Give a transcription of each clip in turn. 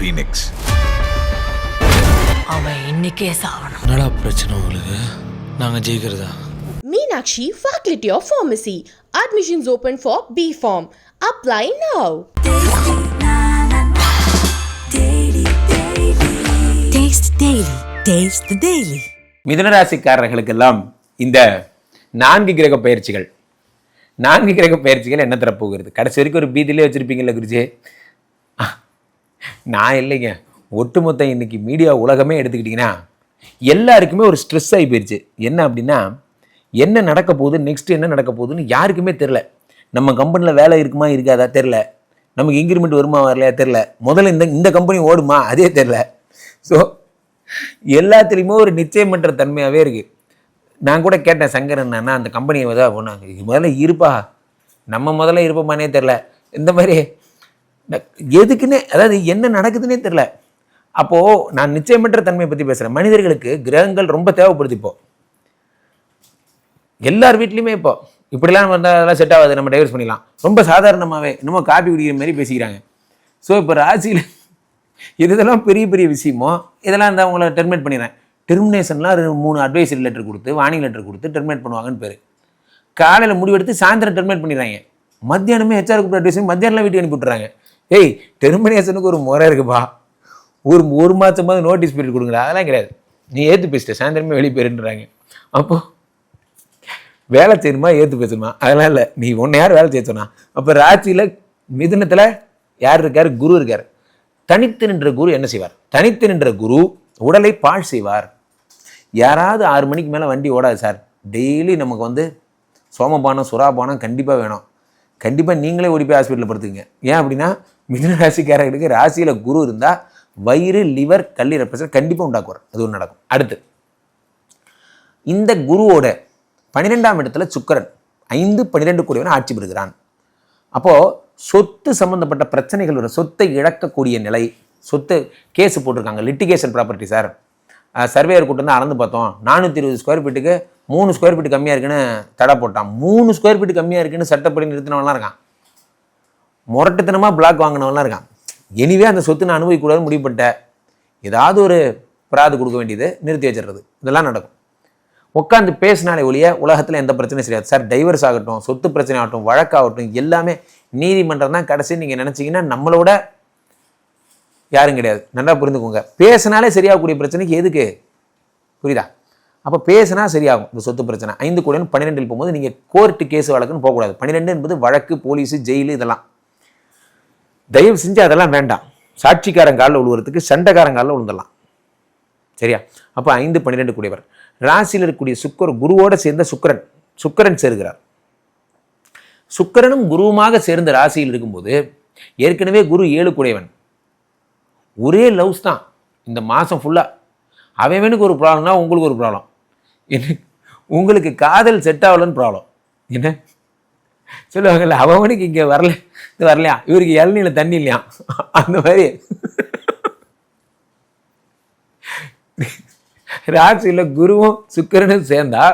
Phoenix அவன் இன்னைக்கே சாவணும் என்னடா பிரச்சனை உங்களுக்கு நாங்கள் ஜெயிக்கிறதா open for B Form. Apply now. Taste Daily. Taste the Daily. மிதுனராசிக்காரர்களுக்கெல்லாம் இந்த நான்கு கிரக பயிற்சிகள் நான்கு கிரக பயிற்சிகள் என்ன தரப்போகிறது கடைசி வரைக்கும் ஒரு பீதியிலே வச்சிருப்பீங்கல்ல குருஜி நான் இல்லைங்க. ஒட்டுமொத்த இன்றைக்கி மீடியா உலகமே எடுத்துக்கிட்டிங்கன்னா எல்லாருக்குமே ஒரு ஸ்ட்ரெஸ் ஆகி போயிடுச்சு என்ன அப்படின்னா என்ன நடக்க போகுது நெக்ஸ்ட் என்ன நடக்க போகுதுன்னு யாருக்குமே தெரில நம்ம கம்பெனியில் வேலை இருக்குமா இருக்காதா தெரில நமக்கு இன்க்ரிமெண்ட் வருமா வரலையா தெரில முதல்ல இந்த இந்த கம்பெனி ஓடுமா அதே தெரில ஸோ எல்லாத்துலேயுமே ஒரு நிச்சயமற்ற தன்மையாகவே இருக்குது நான் கூட கேட்டேன் சங்கர் என்னன்னா அந்த கம்பெனியை தான் போனாங்க. இது முதல்ல இருப்பா. நம்ம முதல்ல இருப்போமானே தெரில இந்த மாதிரி எதுக்குன்னே அதாவது என்ன நடக்குதுன்னே தெரில அப்போது நான் நிச்சயமற்ற தன்மையை பற்றி பேசுகிறேன் மனிதர்களுக்கு கிரகங்கள் ரொம்ப தேவைப்படுது இப்போ. எல்லார் வீட்லேயுமே இப்போ இப்படிலாம் வந்தால் அதெல்லாம் செட் ஆகாது. நம்ம டைவர்ஸ் பண்ணிடலாம். ரொம்ப சாதாரணமாகவே என்னமோ காப்பி குடிக்கிற மாதிரி பேசிக்கிறாங்க. ஸோ இப்போ ராசியில் இது இதெல்லாம் பெரிய பெரிய விஷயமோ இதெல்லாம் இந்த அவங்கள டெர்மினேட் பண்ணிடுறேன். டெர்மினேஷன்லாம் மூணு அட்வைசரி லெட்டர் கொடுத்து வார்னிங் லெட்டர் கொடுத்து டெர்மினேட் பண்ணுவாங்கன்னு பேர். காலையில் முடிவெடுத்து சாயந்தரம் டெர்மினேட் பண்ணிடுறாங்க. மத்தியானமே ஹெச்ஆர் கூப்பிட்டு அட்வைஸ் மத்தியானம் வீட்டுக்கு அனுப்பி விட்றாங்க ஏய் டெர்மினேஷனுக்கு ஒரு முறை இருக்குப்பா. ஒரு ஒரு மாதமாவது நோட்டீஸ் பீரியட் கொடுங்களா அதெல்லாம் கிடையாது. நீ ஏற்று பேசிட்ட. சாயந்தரமே வெளியே போயிருன்றாங்க. அப்போது வேலை செய்யணுமா? ஏற்று பேசணுமா? அதெல்லாம் இல்லை. நீ ஒன்று யார் வேலை செய்ய சொன்னா? அப்போ ராசியில் மிதுனத்தில் யார் இருக்கார்? குரு இருக்கார். தனித்து நின்ற குரு என்ன செய்வார்? தனித்து நின்ற குரு உடலை பாழ் செய்வார். யாராவது ஆறு மணிக்கு மேலே வண்டி ஓடாது சார். டெய்லி நமக்கு வந்து சோமபானம் சுறாபானம் கண்டிப்பாக வேணும். கண்டிப்பாக நீங்களே ஓடி போய் ஹாஸ்பிட்டலில் படுத்துங்க ஏன் அப்படின்னா மிதுன ராசிக்காரர்களுக்கு ராசியில் குரு இருந்தால் வயிறு லிவர் கல்லீரல் பிரச்சனை கண்டிப்பாக உண்டாக்குவார். அது ஒன்று நடக்கும். அடுத்து இந்த குருவோட பன்னிரெண்டாம் இடத்துல சுக்கரன் ஐந்து பன்னிரெண்டு கூடியவன் ஆட்சி பெறுகிறான். அப்போது சொத்து சம்மந்தப்பட்ட பிரச்சனைகள் வரும் சொத்தை இழக்கக்கூடிய நிலை சொத்து கேஸ் போட்டிருக்காங்க. லிட்டிகேஷன் ப்ராப்பர்ட்டி சார் சர்வேயர் கூட்டம் தான் அளந்து பார்த்தோம். நானூற்றி இருபது ஸ்கொயர் ஃபீட்டுக்கு மூணு ஸ்கொயர் ஃபீட் கம்மியாக இருக்குன்னு தடை போட்டான். மூணு ஸ்கொயர் ஃபீட் கம்மியாக இருக்குன்னு சட்டப்படி நிறுத்தினவெல்லாம் இருக்கான். முரட்டுத்தனமாக பிளாக் வாங்கினவன்லாம் இருக்கான். எனிவே அந்த சொத்து நான் அனுபவிக்கூடாது முடிவு ஏதாவது ஒரு பிராது கொடுக்க வேண்டியது நிறுத்தி வச்சிடுறது. இதெல்லாம் நடக்கும். உட்காந்து பேசினாலே ஒழிய உலகத்தில் எந்த பிரச்சனையும் சரியாது. சார் டைவர்ஸ் ஆகட்டும் சொத்து பிரச்சனை ஆகட்டும் வழக்காகட்டும் எல்லாமே நீதிமன்றம் தான் கடைசி நீங்கள் நினச்சிங்கன்னா நம்மளோட யாரும் கிடையாது. நல்லா புரிந்துக்கோங்க. பேசினாலே சரியாகக்கூடிய பிரச்சனைக்கு எதுக்கு? புரியுதா? அப்போ பேசினா சரியாகும் இந்த சொத்து பிரச்சனை. ஐந்து கூட பன்னிரெண்டில் போகும்போது நீங்கள் கோர்ட்டு கேஸ் வழக்குன்னு போகக்கூடாது. பன்னிரெண்டு என்பது வழக்கு போலீஸு ஜெயிலு இதெல்லாம். தயவு செஞ்சு அதெல்லாம் வேண்டாம். சாட்சிக்காரன் காலில் விழுவுறதுக்கு சண்டைக்காரன் காலில் விழுந்துடலாம் சரியா? அப்போ ஐந்து பன்னிரெண்டு கூடியவர். ராசியில் இருக்கக்கூடிய சுக்கர் குருவோடு சேர்ந்த சுக்கரன். சுக்கரன் சேர்கிறார். சுக்கிரனும் குருவுமாக சேர்ந்த ராசியில் இருக்கும்போது ஏற்கனவே குரு ஏழு கூடையவன். ஒரே லவ்ஸ் தான். இந்த மாதம் ஃபுல்லாக அவனுக்கு ஒரு ப்ராப்ளம்னா உங்களுக்கு ஒரு ப்ராப்ளம் என்ன? உங்களுக்கு காதல் செட் ஆகலன்னு ப்ராப்ளம் என்ன? சொல்லுவாங்கல்ல அவனுக்கு இங்கே வரல இது வரலையா? இவருக்கு இளநீல தண்ணி இல்லையா? அந்த மாதிரி. ராசியில் குருவும் சுக்கரனும் சேர்ந்தா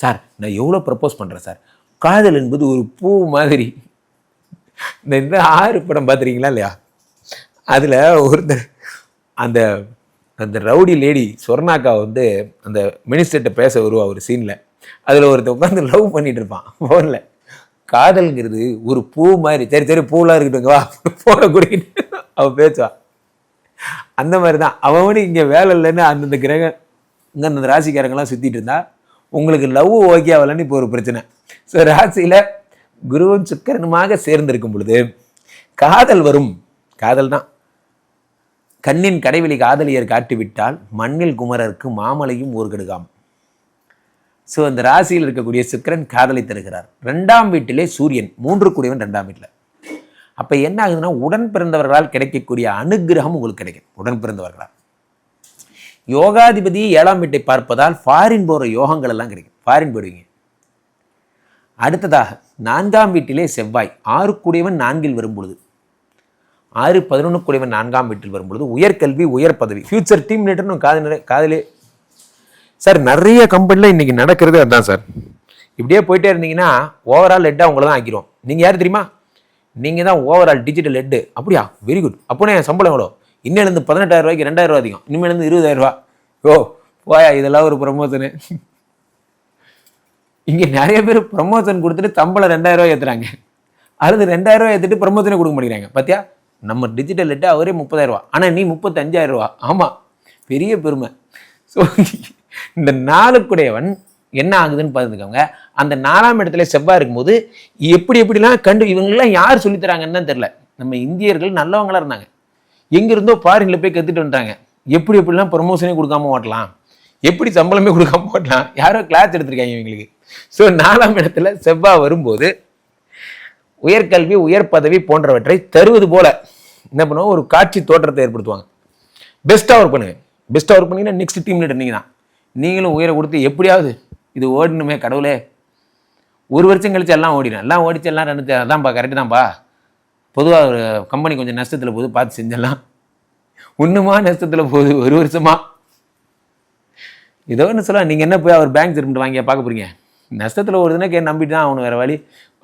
சார் நான் எவ்வளோ ப்ரப்போஸ் பண்ணுறேன் சார்? காதல் என்பது ஒரு பூ மாதிரி. இந்த இந்த ஆறு படம் பார்த்துருக்கீங்களா இல்லையா? அதில் ஒருத்தர் அந்த அந்த ரவுடி லேடி சொர்ணாக்கா வந்து அந்த மினிஸ்டர்கிட்ட பேச வருவா ஒரு சீனில் அதில் ஒருத்தர் உட்காந்து லவ் பண்ணிட்டு இருப்பான் ஃபோனில் காதல்ங்கிறது ஒரு பூ மாதிரி சரி சரி பூலாம் இருக்கட்டும் வா போன குடிக்கிட்டு அவன் பேசுவா அந்த மாதிரி தான் அவனுக்கு இங்கே வேலை இல்லைன்னு அந்தந்த கிரகம் இங்கே அந்த ராசிக்காரங்கெல்லாம் சுற்றிட்டு இருந்தா உங்களுக்கு லவ் ஓகே ஆகலன்னு இப்போ ஒரு பிரச்சனை. ஸோ ராசியில் குருவும் சுக்கரனுமாக சேர்ந்திருக்கும் பொழுது காதல் வரும். காதல் தான். கண்ணின் கடைவெளி காதலியர் காட்டிவிட்டால் மண்ணில் குமரருக்கு மாமலையும் ஊர்கெடுகாம். ஸோ அந்த ராசியில் இருக்கக்கூடிய சுக்கிரன் காதலை தருகிறார். ரெண்டாம் வீட்டிலே சூரியன் மூன்று கூடியவன் ரெண்டாம் வீட்டில். அப்போ என்ன ஆகுதுன்னா உடன் பிறந்தவர்களால் கிடைக்கக்கூடிய அனுகிரகம் உங்களுக்கு கிடைக்கும். உடன் பிறந்தவர்களால். யோகாதிபதி ஏழாம் வீட்டை பார்ப்பதால் ஃபாரின் போகிற யோகங்கள் எல்லாம் கிடைக்கும். ஃபாரின் போடுவீங்க அடுத்ததாக நான்காம் வீட்டிலே செவ்வாய் ஆறு கூடியவன் நான்கில் வரும்பொழுது. ஆறு பதினொன்று கூடியவன் நான்காம் வீட்டில் வரும்பொழுது உயர்கல்வி உயர் பதவி. ஃபியூச்சர் டீம் லீடர்னு காதலி காதலே சார் நிறைய கம்பெனியில் இன்னைக்கு நடக்கிறது அதுதான் சார். இப்படியே போயிட்டே இருந்தீங்கன்னா ஓவரால் ஹெட்டாக உங்களை தான் ஆக்கிரும். நீங்கள் யார் தெரியுமா? நீங்கள் தான் ஓவரால் டிஜிட்டல் ஹெட்டு அப்படியா? வெரி குட் அப்போனே என் சம்பளம் எவ்வளோ? இன்னிலேருந்து பதினெட்டாயிரம் ரூபாய்க்கு ரெண்டாயிரம் ரூபா அதிகம். இனிமேலேருந்து இருபதாயிரம் ரூபா ஓ போயா இதெல்லாம் ஒரு ப்ரமோஷனு இங்கே நிறைய பேர் ப்ரமோஷன் கொடுத்துட்டு தம்பளை ரெண்டாயிரம் ரூபாய் ஏற்றுறாங்க அடுத்து ரெண்டாயிரம் ரூபாய் ஏற்றுட்டு ப்ரமோஷனே கொடுக்க மாட்டேங்கிறாங்க. பார்த்தியா நம்ம டிஜிட்டல் லெட்டு அவரே முப்பதாயிரம் ரூபா ஆனால் நீ முப்பத்தஞ்சாயிரம் ரூபா ஆமாம் பெரிய பெருமை. ஸோ இந்த நாளுக்குடையவன் என்ன ஆகுதுன்னு பார்த்துக்கோங்க. அந்த நாலாம் இடத்துல செவ்வாய் இருக்கும்போது எப்படி எப்படிலாம் கண்டு இவங்கெல்லாம் யார் சொல்லித்தராங்கன்னு தான் தெரில நம்ம இந்தியர்கள் நல்லவங்களா இருந்தாங்க. எங்கேருந்தோ ஃபாரின்ல போய் கற்றுட்டு வந்துட்டாங்க. எப்படி எப்படிலாம் ப்ரொமோஷனே கொடுக்காம ஓட்டலாம். எப்படி சம்பளமே கொடுக்காம ஓட்டலாம். யாரோ கிளாஸ் எடுத்திருக்காங்க இவங்களுக்கு. ஸோ நாலாம் இடத்துல செவ்வாய் வரும்போது உயர்கல்வி உயர் பதவி போன்றவற்றை தருவது போல என்ன பண்ணுவோம் ஒரு காட்சி தோற்றத்தை ஏற்படுத்துவாங்க. பெஸ்ட்டாக ஒர்க் பண்ணுங்க. பெஸ்ட்டாக ஒர்க் பண்ணிங்கன்னா நெக்ஸ்ட் டீம் லீடர் நீங்கள் தான் நீங்களும் உயிரை கொடுத்து எப்படியாவது இது ஓடணுமே கடவுளே. ஒரு வருஷம் கழிச்சு எல்லாம் ஓடிடும் எல்லாம் ஓடிச்சு எல்லாம் ரெண்டு அதான்ப்பா கரெக்டு தான்ப்பா பொதுவாக ஒரு கம்பெனி கொஞ்சம் நஷ்டத்தில் போகுது பார்த்து செஞ்சிடலாம் ஒன்றுமா நஷ்டத்தில் போகுது ஒரு வருஷமா? ஏதோ ஒன்று சொல்லலாம். நீங்கள் என்ன போய் அவர் பேங்க் திரும்பிட்டு வாங்கியா பார்க்க போகிறீங்க நஷ்டத்தில் ஓடுதுன்னா கே நம்பிட்டு தான் அவனு வேறு வழி.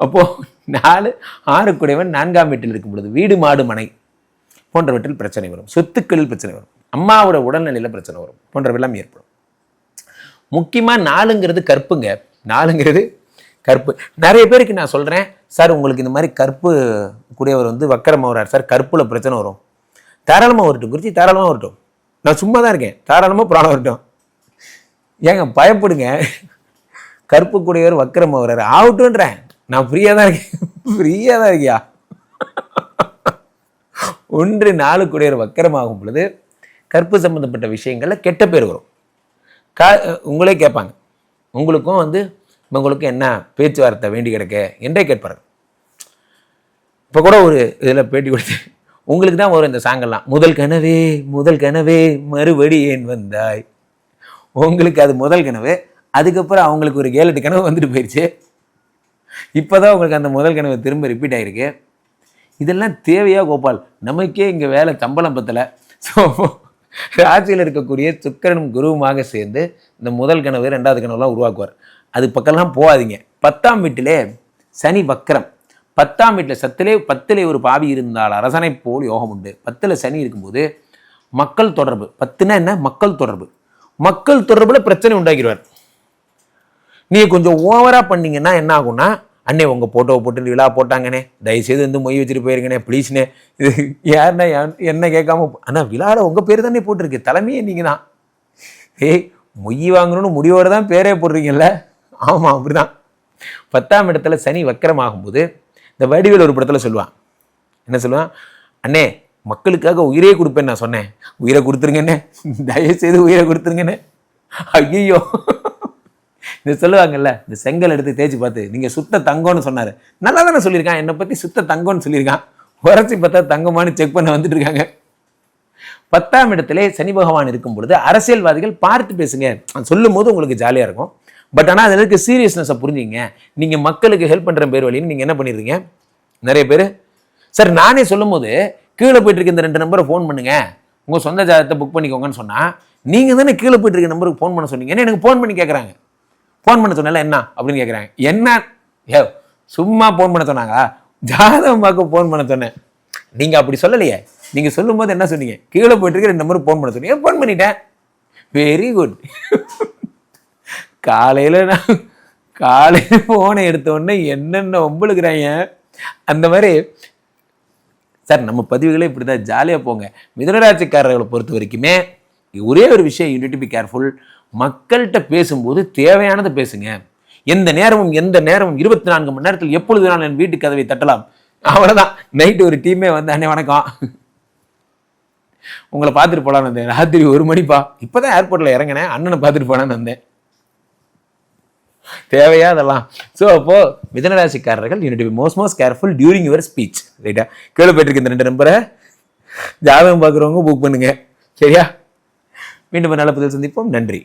அப்போது நாலு ஆறுக்குடையவன் நான்காம் வீட்டில் இருக்கும் பொழுது வீடு மாடு மனை போன்றவற்றில் பிரச்சனை வரும். சொத்துக்களில் பிரச்சனை வரும். அம்மாவோட உடல்நிலையில் பிரச்சனை வரும். போன்றவெல்லாம் ஏற்படும். முக்கியமாக நாலுங்கிறது கற்புங்க. நாலுங்கிறது கற்பு. நிறைய பேருக்கு நான் சொல்கிறேன் சார் உங்களுக்கு இந்த மாதிரி கற்பு கூடியவர் வந்து வக்கரமாக வர்றார். சார் கற்புல பிரச்சனை வரும். தாராளமாக வரட்டும். குறிச்சி தாராளமாக வரட்டும். நான் சும்மா தான் இருக்கேன். தாராளமாக புராணம் வரட்டும். ஏங்க பயப்படுங்க. கற்பு கூடியவர் வக்கரமாக வர்றாரு. ஆகட்டும்ன்றேன். நான் ஃப்ரீயாக தான் இருக்கேன். ஃப்ரீயாக தான் இருக்கியா? ஒன்று நாலு கூடியவர் வக்கரமாகும் பொழுது கற்பு சம்மந்தப்பட்ட விஷயங்களில் கெட்ட பேர் வரும். கா உங்களே கேட்பாங்க. உங்களுக்கும் வந்து உங்களுக்கும் என்ன பேச்சுவார்த்தை வேண்டி கிடக்க என்றே கேட்பார்கள். இப்போ கூட ஒரு இதில் பேட்டி கொடுத்து உங்களுக்கு தான் வரும் இந்த சாங்கெல்லாம். முதல் கனவே முதல் கனவே மறுபடி ஏன் வந்தாய்? உங்களுக்கு அது முதல் கனவு அதுக்கப்புறம் அவங்களுக்கு ஒரு ஏழு எட்டு கனவு வந்துட்டு போயிடுச்சு இப்போ தான் உங்களுக்கு அந்த முதல் கனவு திரும்ப ரிப்பீட் ஆகிருக்கு இதெல்லாம் தேவையா கோபால்? நமக்கே இங்கே வேலை சம்பளம் பத்தலை. ஸோ ராசியில் இருக்கக்கூடிய சுக்கிரனும் குருவுமாக சேர்ந்து இந்த முதல் கனவு ரெண்டாவது கனவுலாம் உருவாக்குவார். அது பக்கம்லாம் போகாதீங்க. பத்தாம் வீட்டிலே சனி வக்கரம் பத்தாம் வீட்டில் சத்திலே பத்திலே ஒரு பாவி இருந்தால் அரசனை போல் யோகம் உண்டு. பத்தில் சனி இருக்கும்போது மக்கள் தொடர்பு. பத்துனா என்ன? மக்கள் தொடர்பு. மக்கள் தொடர்பில் பிரச்சனை உண்டாக்கிடுவார். நீங்கள் கொஞ்சம் ஓவராக பண்ணிங்கன்னா என்ன ஆகும்னா அண்ணே உங்கள் ஃபோட்டோவை போட்டு விழா போட்டாங்கண்ணே. தயவுசெய்து வந்து மொய் வச்சுட்டு போயிருங்கண்ணே ப்ளீஸ்ண்ணே இது யாருண்ணா என்ன கேட்காம அண்ணா விழாவில் உங்கள் பேர் தானே போட்டிருக்கு. தலைமையே நீங்கள் தான் ஏய் மொய் வாங்கணும்னு முடிவோடு தான் பேரே போடுறீங்கல்ல? ஆமா அப்படிதான். பத்தாம் இடத்துல சனி வக்கரமாகும்போது இந்த வடிவேல் ஒரு படத்தில் சொல்லுவான். என்ன சொல்லுவான்? அண்ணே மக்களுக்காக உயிரே கொடுப்பேன்னு நான் சொன்னேன். உயிரை கொடுத்துருங்கண்ணே. தயவு செய்து உயிரை கொடுத்துருங்கண்ணே. ஐயோ இந்த சொல்லுவாங்கல்ல இந்த செங்கல் எடுத்து தேய்ச்சி பார்த்து நீங்கள் சுத்த தங்கம்னு சொன்னார். நல்லா தானே சொல்லியிருக்கான். என்னை பற்றி சுத்த தங்கம்னு சொல்லியிருக்கான். உரைச்சி பார்த்தா தங்கமானு செக் பண்ண வந்துட்டு இருக்காங்க. பத்தாம் இடத்திலே சனி பகவான் இருக்கும் பொழுது அரசியல்வாதிகள் பார்த்து பேசுங்க. சொல்லும் போது உங்களுக்கு ஜாலியாக இருக்கும். பட் ஆனால் அதில் இருக்க சீரியஸ்னஸை புரிஞ்சுங்க நீங்கள் மக்களுக்கு ஹெல்ப் பண்ணுற பேர் வழின்னு நீங்கள் என்ன பண்ணிடுறீங்க நிறைய பேர். சார் நானே சொல்லும் போது கீழே போயிட்டு இருக்க இந்த ரெண்டு நம்பரை ஃபோன் பண்ணுங்க. உங்கள் சொந்த ஜாதகத்தை புக் பண்ணிக்கோங்கன்னு சொன்னால் நீங்கள் தானே கீழே போயிட்டு இருக்க நம்பருக்கு ஃபோன் பண்ண சொன்னீங்கன்னு எனக்கு ஃபோன் பண்ணி கேட்குறாங்க ஃபோன் பண்ண சொன்னால என்ன? அப்படின்னு கேட்குறாங்க என்ன? ஏ சும்மா ஃபோன் பண்ண சொன்னாங்க ஜாதகம் ஃபோன் பண்ண சொன்னேன். நீங்கள் அப்படி சொல்லலையே. நீங்கள் சொல்லும்போது என்ன சொன்னீங்க? கீழே போயிட்டு ரெண்டு நம்பருக்கு ஃபோன் பண்ண சொன்னீங்க. ஃபோன் பண்ணிட்டேன். வெரி குட் காலையில் நான் காலையில் ஃபோனை எடுத்த உடனே என்னென்ன ஒம்பளுக்குறாங்க அந்த மாதிரி. சார் நம்ம பதிவுகளே இப்படி தான் ஜாலியாக போங்க. மிதனராட்சிக்காரர்களை பொறுத்த வரைக்குமே ஒரே ஒரு விஷயம் யூனிட் பி கேர்ஃபுல் மக்கள்கிட்ட பேசும்போது தேவையானதை பேசுங்க. எந்த நேரமும் எந்த நேரமும் இருபத்தி நான்கு மணி நேரத்தில் எப்பொழுது நான் என் வீட்டு கதவை தட்டலாம். அவ்வளோதான் நைட்டு ஒரு டீமே வந்து அண்ணே வணக்கம். உங்களை பார்த்துட்டு போலான்னு வந்தேன். ராத்திரி ஒரு மணிப்பா? இப்போதான் ஏர்போர்ட்டில் இறங்கினேன். அண்ணனை பார்த்துட்டு போனான்னு வந்தேன். தேவையா அதெல்லாம்? ஸோ அப்போ மிதனராசிக்காரர்கள் you need be most most careful during your speech ரைட்டா கேள்வி இந்த ரெண்டு நம்பரை? ஜாதகம் பார்க்குறவங்க புக் பண்ணுங்க. சரியா? மீண்டும் நல்ல பதில் சந்திப்போம். நன்றி.